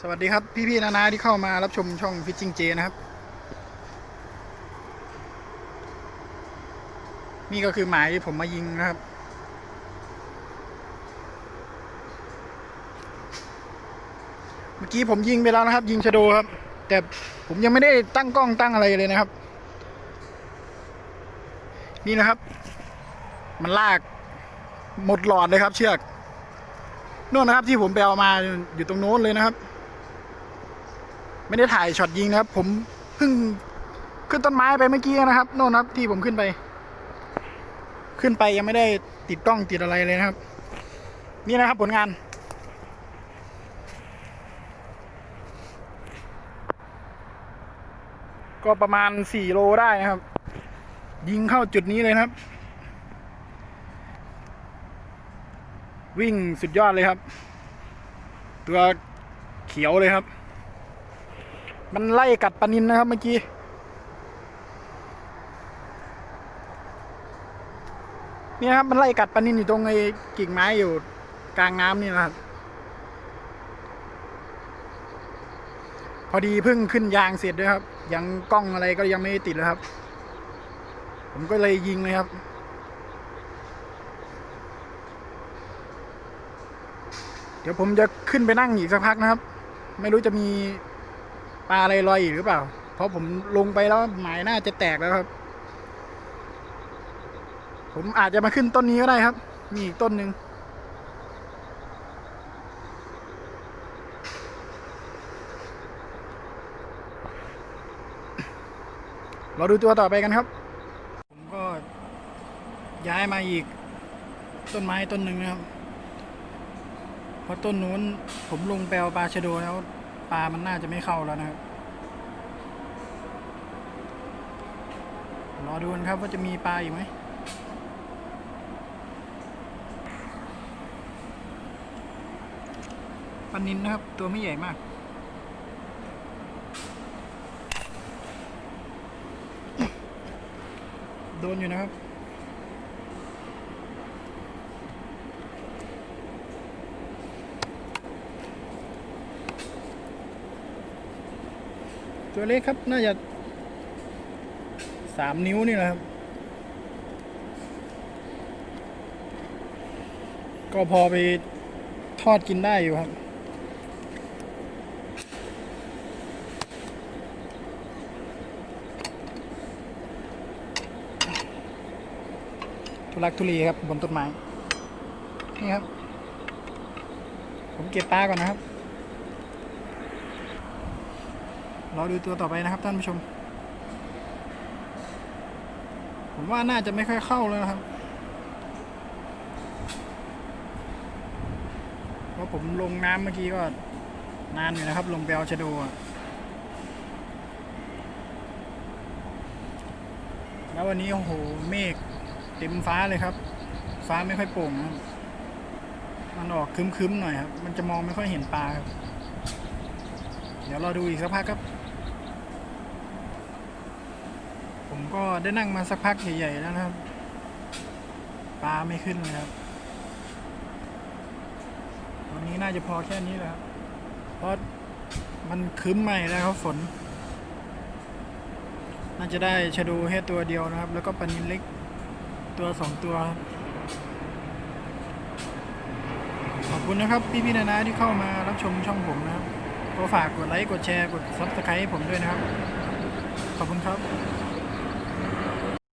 สวัสดีครับ พี่ๆนานาที่เข้ามารับชมช่องฟิชชิงเจนะครับ นี่ก็คือหมายที่ผมมายิงนะครับ เมื่อกี้ผมยิงไปแล้วนะครับ ยิงชะโดครับ แต่ผมยังไม่ได้ตั้งกล้องตั้งอะไรเลยนะครับ นี่นะครับ มันลากหมดหลอดเลยครับ เชือกนู่นนะครับที่ผมไปเอามาอยู่ตรงโน้นเลยนะครับ ไม่ได้ถ่ายช็อตยิงนะครับ ผมเพิ่งขึ้นต้นไม้ไปเมื่อกี้นะครับ โน่นครับที่ผมขึ้นไป ขึ้นไปยังไม่ได้ติดกล้องติดอะไรเลยนะครับ นี่นะครับผลงานก็ประมาณสี่โลได้นะครับ ยิงเข้าจุดนี้เลยครับ วิ่งสุดยอดเลยครับ ตัวเขียวเลยครับ มันไล่กัดปลานินนะครับเมื่อกี้นี่ครับมันไล่กัดปลานินอยู่ตรงไอ้กิ่งไม้อยู่กลางน้ำนี่นะครับ พอดีเพิ่งขึ้นยางเสร็จด้วยครับ ยังกล้องอะไรก็ยังไม่ติดเลยครับ ผมก็เลยยิงเลยครับเดี๋ยวผมจะขึ้นไปนั่งอีกสักพักนะครับ ไม่รู้จะมี ปลาอะไรลอยอีกหรือเปล่า เพราะผมลงไปแล้วหมายน่าจะแตกแล้วครับ ผมอาจจะมาขึ้นต้นนี้ก็ได้ครับ มีอีกต้นหนึ่งเราดูตัวต่อไปกันครับ ผมก็ย้ายมาอีก ต้นไม้ต้นหนึ่งนะครับ เพราะต้นนู้นผมลงแปลวปลาชะโดแล้ว ปลามันน่าจะไม่เข้าแล้วนะครับรอดูกันครับว่าจะมีปลาอีกไหมปลานินนะครับ ตัวไม่ใหญ่มากโดนอยู่นะครับ ตัวเล็กครับ น่าจะสามนิ้วนี่แหละครับ ก็พอไปทอดกินได้อยู่ครับทุลักทุเลครับบนต้นไม้ นี่ครับ ผมเก็บปลาก่อนนะครับ รอดูตัวต่อไปนะครับท่านผู้ชม ผมว่าน่าจะไม่ค่อยเข้าแล้วนะครับเพราะผมลงน้ำเมื่อกี้ก็นานอยู่นะครับ ลงไปเอาชะโดแล้ววันนี้โอ้โหเมฆเต็มฟ้าเลยครับ ฟ้าไม่ค่อยโปร่งนะมันออกคึ้มๆหน่อยครับ มันจะมองไม่ค่อยเห็นปลาครับ เดี๋ยวรอดูอีกสักพักครับ ผมก็ได้นั่งมาสักพักใหญ่ๆแล้วนะครับ ปลาไม่ขึ้นเลยครับ วันนี้น่าจะพอแค่นี้แหละครับ เพราะมันครึ้มใหม่แล้วครับฝน น่าจะได้ชะดูแค่ตัวเดียวนะครับ แล้วก็ปลานินเล็กตัวสองตัวครับขอบคุณนะครับ พี่ๆนานาที่เข้ามารับชมช่องผมนะครับ ก็ฝากกดไลค์ กดแชร์ กดซับสไครต์ให้ผมด้วยนะครับ ขอบคุณครับ